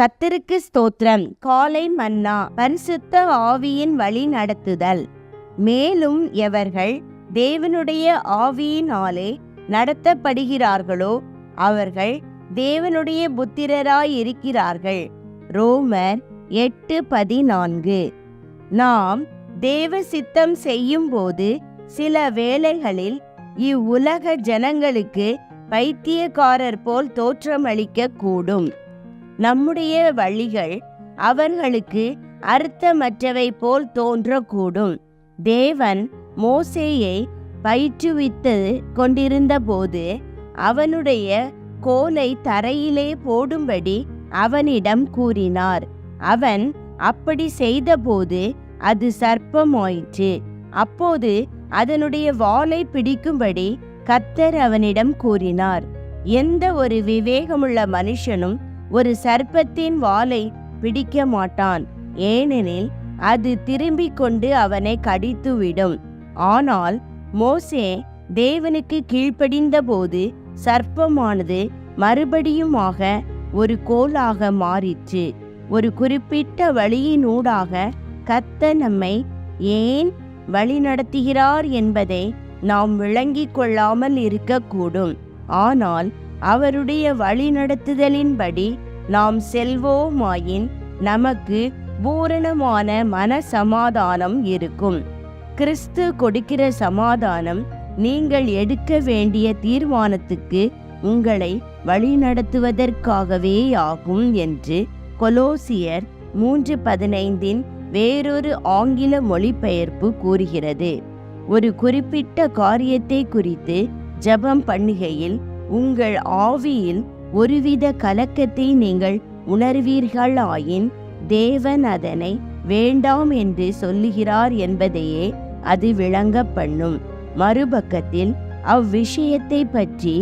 கத்தருக்கு ஸ்தோத்திரம். காலை மன்னா பரிசுத்த ஆவியின் வழி நடத்துதல். மேலும் எவர்கள் தேவனுடைய ஆவியினாலே நடத்தப்படுகிறார்களோ அவர்கள் தேவனுடைய புத்திரராயிருக்கிறார்கள். ரோமர் எட்டு பதினான்கு. நாம் தேவ சித்தம் செய்யும்போது சில வேளைகளில் இவ்வுலக ஜனங்களுக்கு பைத்தியக்காரர் போல் தோற்றமளிக்க கூடும் நம்முடைய வழிகள் அவர்களுக்கு அர்த்தமற்றவை போல் தோன்றக்கூடும். தேவன் மோசேயை பயிற்றுவித்து கொண்டிருந்தபோது அவனுடைய கோலை தரையிலே போடும்படி அவனிடம் கூறினார். அவன் அப்படி செய்தபோது அது சர்ப்பமாயிற்று. அப்போது அதனுடைய வாளை பிடிக்கும்படி கத்தர் அவனிடம் கூறினார். எந்த ஒரு விவேகமுள்ள மனுஷனும் ஒரு சர்ப்பத்தின் வாலை பிடிக்க மாட்டான். ஏனெனில் அது திரும்பிக் கொண்டு அவனை கடித்துவிடும். ஆனால் மோசே தேவனுக்கு கீழ்ப்படிந்தபோது சர்ப்பமானது மறுபடியுமாக ஒரு கோலாக மாறிற்று. ஒரு குறிப்பிட்ட வழியினூடாக கத்த நம்மை ஏன் வழிநடத்துகிறார் என்பதை நாம் விளங்கிக் கொள்ளாமல் இருக்கக்கூடும். ஆனால் அவருடைய வழிநடத்துதலின்படி நாம் செல்வோமாயின் நமக்கு பூரணமான மன சமாதானம் இருக்கும். கிறிஸ்து கொடுக்கிற சமாதானம் நீங்கள் எடுக்க வேண்டிய தீர்மானத்துக்கு உங்களை வழிநடத்துவதற்காகவே ஆகும் என்று கொலோசியர் மூன்று பதினைந்தின் வேறொரு ஆங்கில மொழிபெயர்ப்பு கூறுகிறது. ஒரு குறிப்பிட்ட காரியத்தை குறித்து ஜெபம் பண்ணுகையில் உங்கள் ஆவியில் ஒருவித கலக்கத்தை நீங்கள் உணர்வீர்களாயின் தேவன் அதனை வேண்டாம் என்று சொல்லுகிறார் என்பதையே அது விளங்க பண்ணும் மறுபக்கத்தில் அவ்விஷயத்தை பற்றி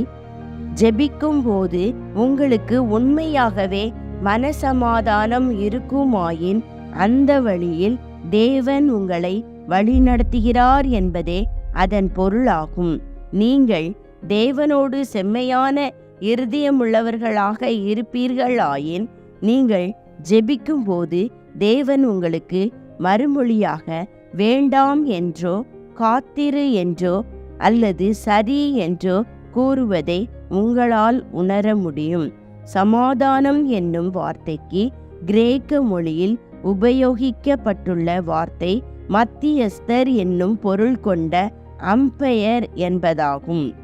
ஜெபிக்கும் போது உங்களுக்கு உண்மையாகவே மனசமாதானம் இருக்குமாயின் அந்த வழியில் தேவன் உங்களை வழிநடத்துகிறார் என்பதே அதன் பொருளாகும். நீங்கள் தேவனோடு செம்மையான இருதயமுள்ளவர்களாக இருப்பீர்களாயின் நீங்கள் ஜெபிக்கும் போது தேவன் உங்களுக்கு மறுமொழியாக வேண்டாம் என்றோ காத்திரு என்றோ அல்லது சரி என்றோ கூறுவதை உங்களால் உணர முடியும். சமாதானம் என்னும் வார்த்தைக்கு கிரேக்க மொழியில் உபயோகிக்கப்பட்டுள்ள வார்த்தை மத்தியஸ்தர் என்னும் பொருள் கொண்ட அம்பையர் என்பதாகும்.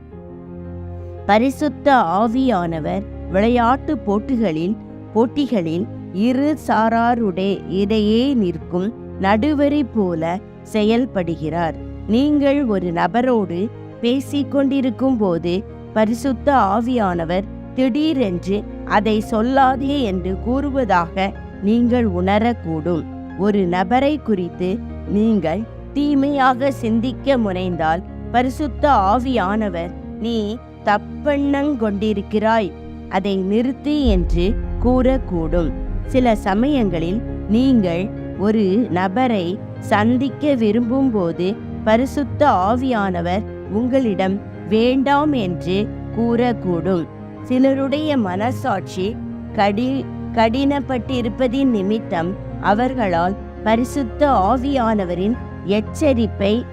பரிசுத்த ஆவியானவர் விளையாட்டு போட்டிகளில் போட்டிகளில் இரு சாராருடைய இடையே நிற்கும் நடுவரை போல செயல்படுகிறார். நீங்கள் ஒரு நபரோடு பேசிக்கொண்டிருக்கும் போது பரிசுத்த ஆவியானவர் திடீரென்று அதை சொல்லாதே என்று கூறுவதாக நீங்கள் உணரக்கூடும். ஒரு நபரை குறித்து நீங்கள் தீமையாக சிந்திக்க முனைந்தால் பரிசுத்த ஆவியானவர் நீ தப்பெண்ணங்கொண்டிருக்கிறாய். அதை நிறுத்து என்று கூறக்கூடும். சில சமயங்களில் நீங்கள் ஒரு நபரை சந்திக்க விரும்பும்போது பரிசுத்த ஆவியானவர் உங்களிடம் வேண்டாம் என்று கூறக்கூடும். சிலருடைய மனசாட்சி கடி கடினப்பட்டிருப்பதின் நிமித்தம் அவர்களால் பரிசுத்த ஆவியானவரின் எச்சரிப்பை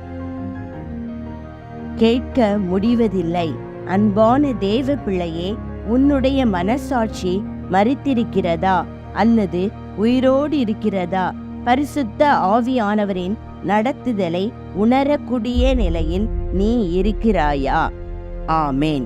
கேட்க முடிவதில்லை. அன்பான தேவ பிள்ளையே உன்னுடைய மனசாட்சி மறித்திருக்கிறதா அல்லது உயிரோடு இருக்கிறதா? பரிசுத்த ஆவியானவரின் நடத்துதலை உணரக்கூடிய நிலையில் நீ இருக்கிறாயா? ஆமேன்.